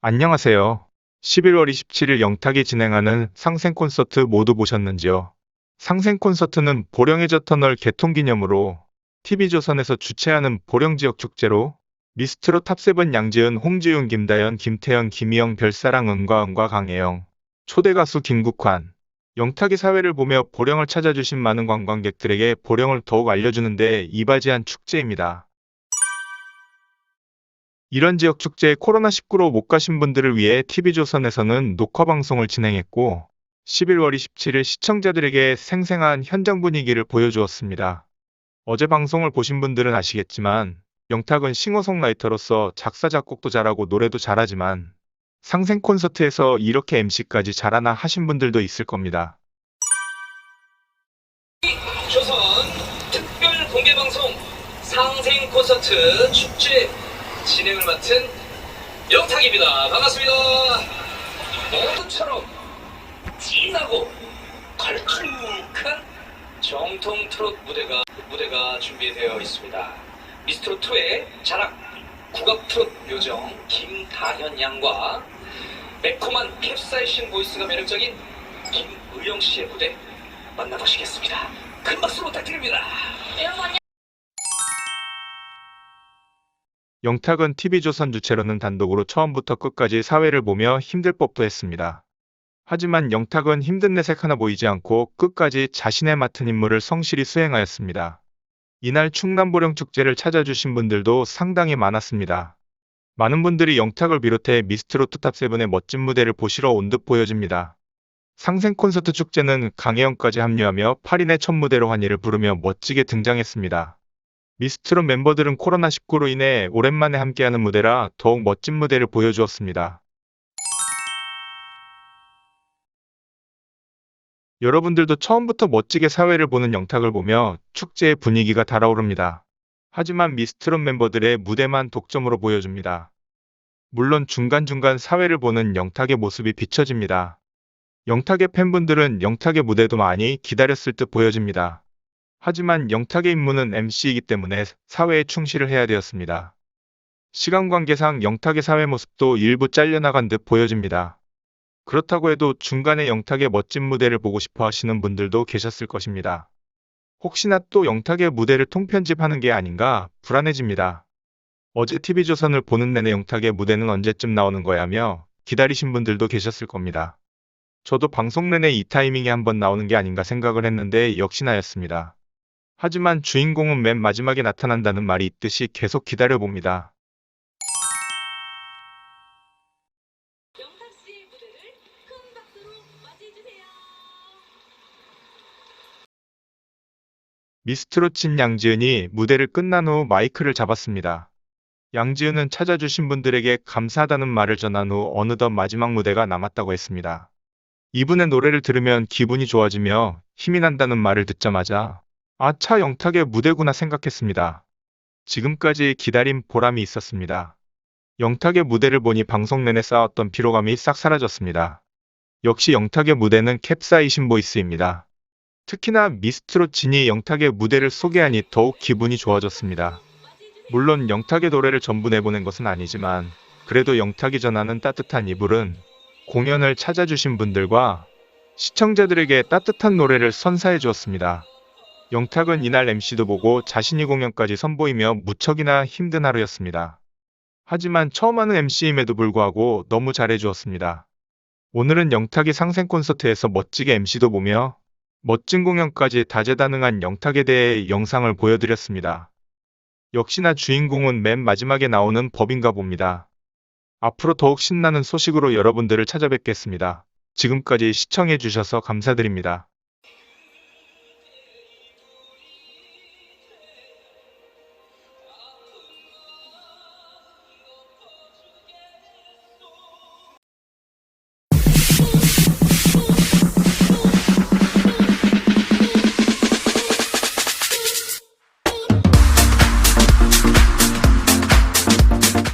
안녕하세요. 11월 27일 영탁이 진행하는 상생 콘서트 모두 보셨는지요? 상생 콘서트는 보령해저 터널 개통 기념으로 TV조선에서 주최하는 보령 지역 축제로 미스트로 탑세븐 양지은, 홍지윤, 김다연, 김태현, 김희영, 별사랑, 은과, 은과, 강혜영, 초대 가수 김국환, 영탁이 사회를 보며 보령을 찾아주신 많은 관광객들에게 보령을 더욱 알려주는 데 이바지한 축제입니다. 이런 지역 축제에 코로나19로 못 가신 분들을 위해 TV조선에서는 녹화 방송을 진행했고 11월 27일 시청자들에게 생생한 현장 분위기를 보여주었습니다. 어제 방송을 보신 분들은 아시겠지만 영탁은 싱어송라이터로서 작사 작곡도 잘하고 노래도 잘하지만 상생 콘서트에서 이렇게 MC까지 잘하나 하신 분들도 있을 겁니다. 조선 특별 공개 방송 상생 콘서트 축제 진행을 맡은 영탁입니다. 반갑습니다. 어둠처럼 진하고 걸쭉한 정통 트롯 무대가 무대가 준비되어 있습니다. 미스트롯 2의 자랑 국악 트롯 요정 김다현 양과 매콤한 캡사이신 보이스가 매력적인 김의영 씨의 무대 만나보시겠습니다. 큰 박수 부탁드립니다. 영탁은 TV조선 주최로는 단독으로 처음부터 끝까지 사회를 보며 힘들 법도 했습니다. 하지만 영탁은 힘든 내색 하나 보이지 않고 끝까지 자신의 맡은 임무를 성실히 수행하였습니다. 이날 충남 보령 축제를 찾아주신 분들도 상당히 많았습니다. 많은 분들이 영탁을 비롯해 미스트로트 탑세븐의 멋진 무대를 보시러 온 듯 보여집니다. 상생 콘서트 축제는 강혜영까지 합류하며 8인의 첫 무대로 환희를 부르며 멋지게 등장했습니다. 미스트롯 멤버들은 코로나19로 인해 오랜만에 함께하는 무대라 더욱 멋진 무대를 보여주었습니다. 여러분들도 처음부터 멋지게 사회를 보는 영탁을 보며 축제의 분위기가 달아오릅니다. 하지만 미스트롯 멤버들의 무대만 독점으로 보여줍니다. 물론 중간중간 사회를 보는 영탁의 모습이 비춰집니다. 영탁의 팬분들은 영탁의 무대도 많이 기다렸을 듯 보여집니다. 하지만 영탁의 임무는 MC이기 때문에 사회에 충실을 해야 되었습니다. 시간 관계상 영탁의 사회 모습도 일부 잘려나간 듯 보여집니다. 그렇다고 해도 중간에 영탁의 멋진 무대를 보고 싶어 하시는 분들도 계셨을 것입니다. 혹시나 또 영탁의 무대를 통편집하는 게 아닌가 불안해집니다. 어제 TV조선을 보는 내내 영탁의 무대는 언제쯤 나오는 거야며 기다리신 분들도 계셨을 겁니다. 저도 방송 내내 이 타이밍에 한번 나오는 게 아닌가 생각을 했는데 역시나였습니다. 하지만 주인공은 맨 마지막에 나타난다는 말이 있듯이 계속 기다려봅니다. 미스트롯친 양지은이 무대를 끝난 후 마이크를 잡았습니다. 양지은은 찾아주신 분들에게 감사하다는 말을 전한 후 어느덧 마지막 무대가 남았다고 했습니다. 이분의 노래를 들으면 기분이 좋아지며 힘이 난다는 말을 듣자마자 아차 영탁의 무대구나 생각했습니다. 지금까지 기다린 보람이 있었습니다. 영탁의 무대를 보니 방송 내내 쌓았던 피로감이 싹 사라졌습니다. 역시 영탁의 무대는 캡사이신 보이스입니다. 특히나 미스트롯 진이 영탁의 무대를 소개하니 더욱 기분이 좋아졌습니다. 물론 영탁의 노래를 전부 내보낸 것은 아니지만 그래도 영탁이 전하는 따뜻한 이불은 공연을 찾아주신 분들과 시청자들에게 따뜻한 노래를 선사해 주었습니다. 영탁은 이날 MC도 보고 자신이 공연까지 선보이며 무척이나 힘든 하루였습니다. 하지만 처음 하는 MC임에도 불구하고 너무 잘해 주었습니다. 오늘은 영탁이 상생 콘서트에서 멋지게 MC도 보며 멋진 공연까지 다재다능한 영탁에 대해 영상을 보여드렸습니다. 역시나 주인공은 맨 마지막에 나오는 법인가 봅니다. 앞으로 더욱 신나는 소식으로 여러분들을 찾아뵙겠습니다. 지금까지 시청해주셔서 감사드립니다.